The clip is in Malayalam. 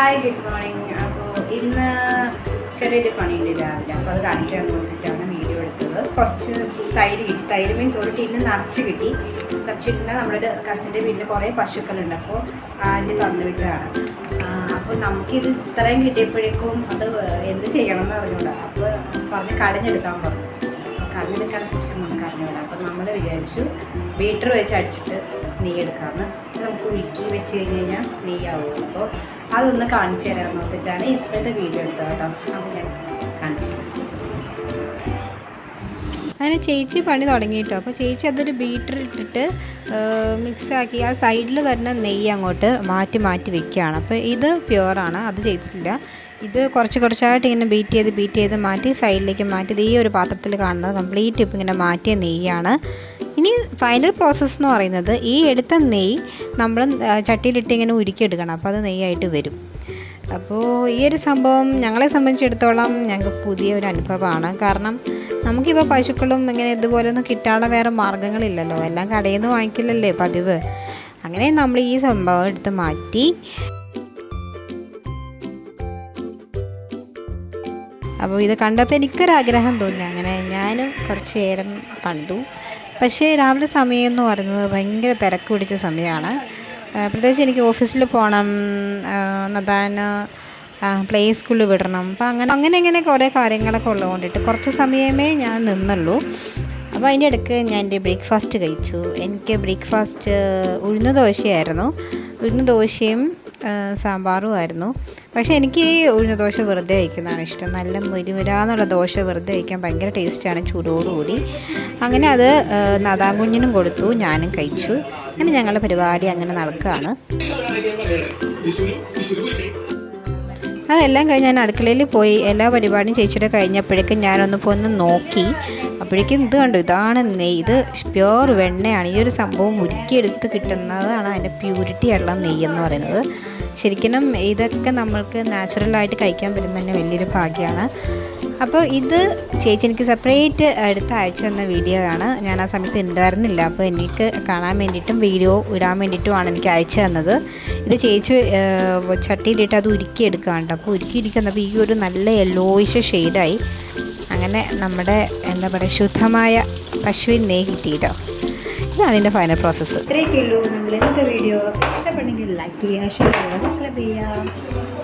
ഹായ് ഗുഡ് മോർണിംഗ് അപ്പോൾ ഇന്ന് ചെറിയൊരു പണിയുണ്ട് രാവിലെ. അപ്പോൾ അത് കാണിക്കാൻ നോക്കിയിട്ടാണ് വീഡിയോ എടുത്തത്. കുറച്ച് തൈര് കിട്ടി. തൈര് മീൻസ് ഒരു ടിന്ന് നിറച്ച് കിട്ടി. നിറച്ച് കിട്ടുന്ന നമ്മുടെ കസിന്റെ വീട്ടിൽ കുറേ പശുക്കളുണ്ട്. അപ്പോൾ ആന്റെ തന്നു വിട്ടതാണ്. അപ്പോൾ നമുക്കിത് ഇത്രയും കിട്ടിയപ്പോഴേക്കും അത് എന്ത് ചെയ്യണം എന്ന് അറിഞ്ഞൂടാ അപ്പോൾ പറഞ്ഞ് കടഞ്ഞെടുക്കാൻ പറഞ്ഞു. കടഞ്ഞെടുക്കാനുള്ള സിസ്റ്റം നമുക്ക് അറിഞ്ഞുകൂടാ. അപ്പം നമ്മൾ വിചാരിച്ചു ബീറ്റർ വെച്ച് അടിച്ചിട്ട് നെയ്യ് എടുക്കാമെന്ന് നമുക്ക് ഉരുക്കി വെച്ച് കഴിഞ്ഞ് കഴിഞ്ഞാൽ നെയ്യാവുള്ളൂ അപ്പോൾ അതൊന്ന് കാണിച്ചു തരാമെന്ന് നോക്കിയിട്ടാണ് ഇപ്പോഴത്തെ വീഡിയോ എടുത്തത് കേട്ടോ. അപ്പോൾ ഞാൻ കാണിച്ചു തരാം. അങ്ങനെ ചേച്ചി പണി തുടങ്ങിയിട്ടോ. അപ്പോൾ ചേച്ചി അതൊരു ബീറ്റർ ഇട്ടിട്ട് മിക്സാക്കി ആ സൈഡിൽ വരുന്ന നെയ്യ് അങ്ങോട്ട് മാറ്റി മാറ്റി വെക്കുകയാണ്. അപ്പോൾ ഇത് പ്യുവറാണ് അത് ചെയ്തിട്ടില്ല. ഇത് കുറച്ച് കുറച്ചായിട്ട് ഇങ്ങനെ ബീറ്റ് ചെയ്ത് ബീറ്റ് ചെയ്ത് മാറ്റി സൈഡിലേക്ക് മാറ്റി ഈ ഒരു പാത്രത്തിൽ കാണുന്നത് കംപ്ലീറ്റ് ഇപ്പം ഇങ്ങനെ മാറ്റിയ നെയ്യാണ്. ഇനി ഫൈനൽ പ്രോസസ്സ് എന്ന് പറയുന്നത് ഈ എടുത്ത നെയ്യ് നമ്മൾ ചട്ടിയിലിട്ട് ഇങ്ങനെ ഉരുക്കിയെടുക്കണം. അപ്പോൾ അത് നെയ്യായിട്ട് വരും. അപ്പോൾ ഈ ഒരു സംഭവം ഞങ്ങളെ സംബന്ധിച്ചിടത്തോളം ഞങ്ങൾക്ക് പുതിയ ഒരു അനുഭവമാണ്. കാരണം നമുക്കിപ്പോൾ പശുക്കളും ഇങ്ങനെ ഇതുപോലെ ഒന്നും കിട്ടാനുള്ള വേറെ മാർഗങ്ങളില്ലല്ലോ. എല്ലാം കടയിൽ നിന്ന് വാങ്ങിക്കില്ലല്ലേ പതിവ്. അങ്ങനെ നമ്മൾ ഈ സംഭവം എടുത്ത് മാറ്റി. അപ്പോൾ ഇത് കണ്ടപ്പോൾ എനിക്കൊരാഗ്രഹം തോന്നി. അങ്ങനെ ഞാനും കുറച്ച് നേരം പണിതു. പക്ഷേ രാവിലെ സമയം എന്ന് പറയുന്നത് ഭയങ്കര തിരക്ക് പിടിച്ച സമയമാണ്. പ്രത്യേകിച്ച് എനിക്ക് ഓഫീസിൽ പോകണം നദാന് പ്ലേ സ്കൂളിൽ വിടണം. അപ്പം അങ്ങനെ അങ്ങനെ ഇങ്ങനെ കുറേ കാര്യങ്ങളൊക്കെ ഉള്ളതുകൊണ്ടിട്ട് കുറച്ച് സമയമേ ഞാൻ നിന്നുള്ളൂ. അപ്പോൾ അതിന്റെ ഇടയ്ക്ക് ഞാൻ എന്റെ ബ്രേക്ക്ഫാസ്റ്റ് കഴിച്ചു. എനിക്ക് ബ്രേക്ക്ഫാസ്റ്റ് ഉഴുന്ന ദോശയായിരുന്നു. ഉഴുന്ന ദോശയും ആ, സാമ്പാറും ആയിരുന്നു. പക്ഷേ എനിക്ക് ഈ ഉഴുന്ന ദോശ വെറുതെ കഴിക്കുന്നതാണ് ഇഷ്ടം. നല്ല മുരിമുരാന്നുള്ള ദോശ വെറുതെ കഴിക്കാൻ ഭയങ്കര ടേസ്റ്റാണ് ചൂടോടുകൂടി. അങ്ങനെ അത് നദാങ്കുഞ്ഞിനും കൊടുത്തു ഞാനും കഴിച്ചു. അങ്ങനെ ഞങ്ങളുടെ പരിപാടി അങ്ങനെ നടക്കുകയാണ്. അതെല്ലാം കഴിഞ്ഞ് ഞാൻ അടുക്കളയിൽ പോയി എല്ലാ പരിപാടിയും ചേച്ചിയുടെ കഴിഞ്ഞപ്പോഴേക്കും ഞാനൊന്ന് പോന്ന് നോക്കി. അപ്പോഴേക്കും ഇത് കണ്ടു ഇതാണ് നെയ്യ് ഇത് പ്യുവർ വെണ്ണയാണ്. ഈ ഒരു സംഭവം ഉരുക്കിയെടുത്ത് കിട്ടുന്നതാണ് അതിന്റെ പ്യൂരിറ്റി ഉള്ള നെയ്യ് എന്ന് പറയുന്നത്. ശരിക്കും ഇതൊക്കെ നമ്മൾക്ക് നാച്ചുറലായിട്ട് കഴിക്കാൻ പറ്റുന്ന തന്നെ വലിയൊരു ഭാഗ്യമാണ്. അപ്പോൾ ഇത് ചേച്ചി എനിക്ക് സെപ്പറേറ്റ് എടുത്ത് അയച്ചു തന്ന വീഡിയോ ആണ്. ഞാൻ ആ സമയത്ത് ഉണ്ടായിരുന്നില്ല. അപ്പോൾ എനിക്ക് കാണാൻ വേണ്ടിയിട്ടും വീഡിയോ ഇടാൻ വേണ്ടിയിട്ടുമാണ് എനിക്ക് അയച്ചു തന്നത്. ഇത് ചേച്ചി ചട്ടിയിലിട്ട് അത് ഉരുക്കി എടുക്കാണ്ട് അപ്പോൾ ഉരുക്കി ഇരിക്കുന്നപ്പോൾ ഈ ഒരു നല്ല യെല്ലോയിഷ് ഷെയ്ഡായി അങ്ങനെ നമ്മുടെ എന്താ പറയുക ശുദ്ധമായ പശുവിൻ നെയ്യ് കിട്ടിയിട്ടോ. ഇതാണ് ഇതിന്റെ ഫൈനൽ പ്രോസസ്സ് ഇത്രയൊക്കെ ഉള്ളൂ. നമ്മൾ ഇന്നത്തെ വീഡിയോ ഇഷ്ടപ്പെട്ടെങ്കിൽ ലൈക്ക് ചെയ്യുക ഷെയർ ചെയ്യുക സബ്സ്ക്രൈബ് ചെയ്യുക.